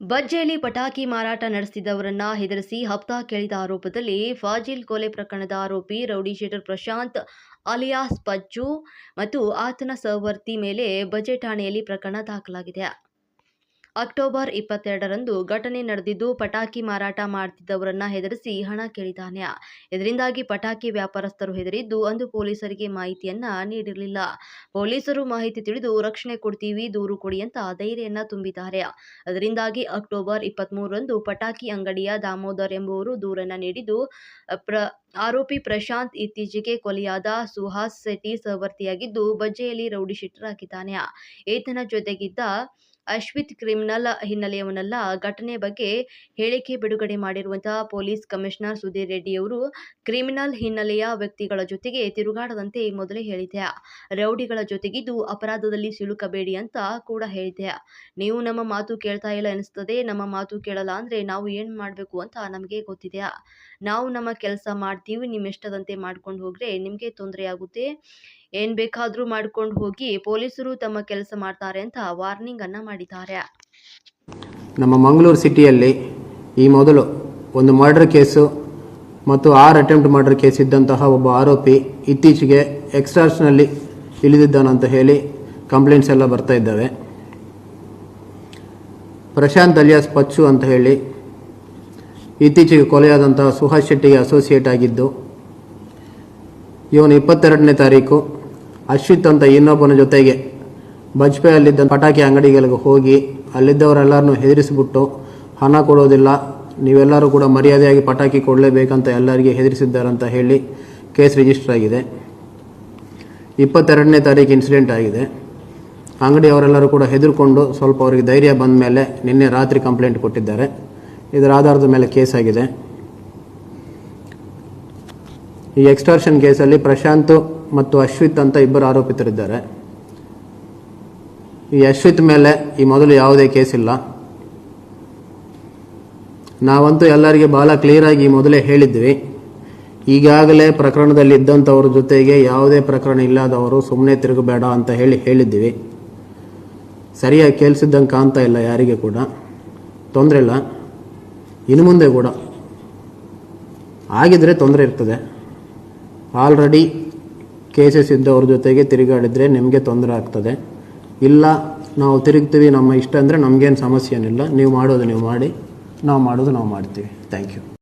ಬಜ್ಜೆಯಲ್ಲಿ ಪಟಾಕಿ ಮಾರಾಟ ನಡೆಸಿದವರನ್ನ ಹೆದರಿಸಿ ಹಪ್ತಾ ಕೇಳಿದ ಆರೋಪದಲ್ಲಿ ಫಾಜಿಲ್ ಕೊಲೆ ಪ್ರಕರಣದ ಆರೋಪಿ rowdy sheeter Prashanth alias Pajju ಮತ್ತು ಆತನ ಸಹವರ್ತಿ ಮೇಲೆ ಬಜೆ ಠಾಣೆಯಲ್ಲಿ ಪ್ರಕರಣ ದಾಖಲಾಗಿದೆ. ಅಕ್ಟೋಬರ್ ಇಪ್ಪತ್ತೆರಡರಂದು ಘಟನೆ ನಡೆದಿದ್ದು ಪಟಾಕಿ ಮಾರಾಟ ಮಾಡುತ್ತಿದ್ದವರನ್ನ ಹೆದರಿಸಿ ಹಣ ಕೇಳಿದ್ದಾನೆ. ಇದರಿಂದಾಗಿ ಪಟಾಕಿ ವ್ಯಾಪಾರಸ್ಥರು ಹೆದರಿದ್ದು ಅಂದು ಪೊಲೀಸರಿಗೆ ಮಾಹಿತಿಯನ್ನ ನೀಡಿರಲಿಲ್ಲ. ಪೊಲೀಸರು ಮಾಹಿತಿ ತಿಳಿದು ರಕ್ಷಣೆ ಕೊಡ್ತೀವಿ, ದೂರು ಕೊಡಿ ಅಂತ ಧೈರ್ಯನ್ನ ತುಂಬಿದ್ದಾರೆ. ಅದರಿಂದಾಗಿ ಅಕ್ಟೋಬರ್ ಇಪ್ಪತ್ತ್ಮೂರರಂದು ಪಟಾಕಿ ಅಂಗಡಿಯ ದಾಮೋದರ್ ಎಂಬುವರು ದೂರನ್ನ ನೀಡಿದ್ದು ಆರೋಪಿ ಪ್ರಶಾಂತ್ ಇತ್ತೀಚೆಗೆ ಕೊಲೆಯಾದ ಸುಹಾಸ್ ಶೆಟ್ಟಿ ಸಹವರ್ತಿಯಾಗಿದ್ದು ಬಜ್ಜೆಯಲ್ಲಿ ರೌಡಿ ಹಾಕಿದ್ದಾನೆ. ಈತನ ಜೊತೆಗಿದ್ದ ಅಶ್ವಿತ್ ಕ್ರಿಮಿನಲ್ ಹಿನ್ನೆಲೆಯವನ್ನೆಲ್ಲ ಘಟನೆ ಬಗ್ಗೆ ಹೇಳಿಕೆ ಬಿಡುಗಡೆ ಮಾಡಿರುವಂತಹ ಪೊಲೀಸ್ ಕಮಿಷನರ್ ಸುಧೀರ್ ರೆಡ್ಡಿಯವರು ಕ್ರಿಮಿನಲ್ ಹಿನ್ನೆಲೆಯ ವ್ಯಕ್ತಿಗಳ ಜೊತೆಗೆ ತಿರುಗಾಡದಂತೆ ಮೊದಲೇ ಹೇಳಿದೆ ರೌಡಿಗಳ ಜೊತೆಗಿದ್ದು ಅಪರಾಧದಲ್ಲಿ ಸಿಲುಕಬೇಡಿ ಅಂತ ಕೂಡ ಹೇಳಿದೆ ನೀವು ನಮ್ಮ ಮಾತು ಕೇಳ್ತಾ ಇಲ್ಲ ಅನಿಸ್ತದೆ ನಮ್ಮ ಮಾತು ಕೇಳಲ್ಲ ಅಂದ್ರೆ ನಾವು ಏನು ಮಾಡಬೇಕು ಅಂತ ನಮಗೆ ಗೊತ್ತಿದೆ. ನಾವು ನಮ್ಮ ಕೆಲಸ ಮಾಡ್ತೀವಿ ನಿಮ್ಮ ಇಷ್ಟದಂತೆ ಮಾಡ್ಕೊಂಡು ಹೋಗ್ರೆ ನಿಮಗೆ ತೊಂದರೆ ಆಗುತ್ತೆ. ಏನು ಬೇಕಾದರೂ ಮಾಡ್ಕೊಂಡು ಹೋಗಿ ಪೊಲೀಸರು ತಮ್ಮ ಕೆಲಸ ಮಾಡ್ತಾರೆ ಅಂತ ವಾರ್ನಿಂಗ್ ಅನ್ನ ಮಾಡಿದ್ದಾರೆ. ನಮ್ಮ ಮಂಗಳೂರು ಸಿಟಿಯಲ್ಲಿ ಈ ಮೊದಲು ಒಂದು ಮರ್ಡರ್ ಕೇಸು ಮತ್ತು ಆರ್ ಅಟೆಂಪ್ಟ್ ಮರ್ಡರ್ ಕೇಸ್ ಇದ್ದಂತಹ ಒಬ್ಬ ಆರೋಪಿ ಇತ್ತೀಚೆಗೆ ಎಕ್ಸ್ಟ್ರಾಸ್ನಲ್ಲಿ ಇಳಿದಿದ್ದಾನಂತ ಹೇಳಿ ಕಂಪ್ಲೇಂಟ್ಸ್ ಎಲ್ಲ ಬರ್ತಾ ಇದ್ದಾವೆ. ಪ್ರಶಾಂತ್ ಅಲಿಯಾಸ್ ಪಚ್ಚು ಅಂತ ಹೇಳಿ ಇತ್ತೀಚೆಗೆ ಕೊಲೆಯಾದಂತಹ ಸುಹಾಸ್ ಶೆಟ್ಟಿಗೆ ಅಸೋಸಿಯೇಟ್ ಆಗಿದ್ದು, ಇವನು ಇಪ್ಪತ್ತೆರಡನೇ ತಾರೀಕು ಅಶ್ವಿತ್ ಅಂತ ಇನ್ನೊಬ್ಬನ ಜೊತೆಗೆ. ಬಜ್ಪೆಯಲ್ಲಿದ್ದ ಪಟಾಕಿ ಅಂಗಡಿಗಳಿಗೆ ಹೋಗಿ ಅಲ್ಲಿದ್ದವರೆಲ್ಲರನ್ನು ಹೆದರಿಸಿಬಿಟ್ಟು ಹಣ ಕೊಡೋದಿಲ್ಲ, ನೀವೆಲ್ಲರೂ ಕೂಡ ಮರ್ಯಾದೆಯಾಗಿ ಪಟಾಕಿ ಕೊಡಲೇಬೇಕಂತ ಎಲ್ಲರಿಗೆ ಹೆದರಿಸಿದ್ದಾರಂತ ಹೇಳಿ ಕೇಸ್ ರಿಜಿಸ್ಟರ್ ಆಗಿದೆ. ಇಪ್ಪತ್ತೆರಡನೇ ತಾರೀಕು ಇನ್ಸಿಡೆಂಟ್ ಆಗಿದೆ. ಅಂಗಡಿಯವರೆಲ್ಲರೂ ಕೂಡ ಹೆದರ್ಕೊಂಡು ಸ್ವಲ್ಪ ಅವರಿಗೆ ಧೈರ್ಯ ಬಂದ ಮೇಲೆ ನಿನ್ನೆ ರಾತ್ರಿ ಕಂಪ್ಲೇಂಟ್ ಕೊಟ್ಟಿದ್ದಾರೆ. ಇದರ ಆಧಾರದ ಮೇಲೆ ಕೇಸ್ ಆಗಿದೆ. ಈ ಎಕ್ಸ್ಟರ್ಷನ್ ಕೇಸಲ್ಲಿ ಪ್ರಶಾಂತ್ ಮತ್ತು ಅಶ್ವಿತ್ ಅಂತ ಇಬ್ಬರು ಆರೋಪಿತರಿದ್ದಾರೆ. ಈ ಅಶ್ವಿತ್ ಮೇಲೆ ಈ ಮೊದಲು ಯಾವುದೇ ಕೇಸ್ ಇಲ್ಲ. ನಾವಂತೂ ಎಲ್ಲರಿಗೆ ಬಹಳ ಕ್ಲಿಯರಾಗಿ ಈ ಮೊದಲೇ ಹೇಳಿದ್ವಿ. ಈಗಾಗಲೇ ಪ್ರಕರಣದಲ್ಲಿ ಇದ್ದಂಥವ್ರ ಜೊತೆಗೆ ಯಾವುದೇ ಪ್ರಕರಣ ಇಲ್ಲದವರು ಸುಮ್ಮನೆ ತಿರುಗಬೇಡ ಅಂತ ಹೇಳಿ ಹೇಳಿದ್ವಿ. ಸರಿಯಾಗಿ ಕೇಳಿಸಿದ್ದಂಗೆ ಕಾಣ್ತಾ ಇಲ್ಲ ಯಾರಿಗೆ ಕೂಡ. ತೊಂದರೆ ಇಲ್ಲ. ಇನ್ನು ಮುಂದೆ ಕೂಡ. ಆಗಿದ್ರೆ ತೊಂದರೆ ಇರ್ತದೆ. ಆಲ್ರೆಡಿ ಕೇಸಸ್ ಇದ್ದವ್ರ ಜೊತೆಗೆ ತಿರುಗಾಡಿದ್ರೆ ನಿಮಗೆ ತೊಂದರೆ ಆಗ್ತದೆ. ಇಲ್ಲ, ನಾವು ತಿರುಗ್ತೀವಿ, ನಮ್ಮ ಇಷ್ಟ ಅಂದರೆ ನಮಗೇನು ಸಮಸ್ಯೆ ಏನಿಲ್ಲ ನೀವು ಮಾಡೋದು ನೀವು ಮಾಡಿ, ನಾವು ಮಾಡೋದು ನಾವು ಮಾಡ್ತೀವಿ. Thank you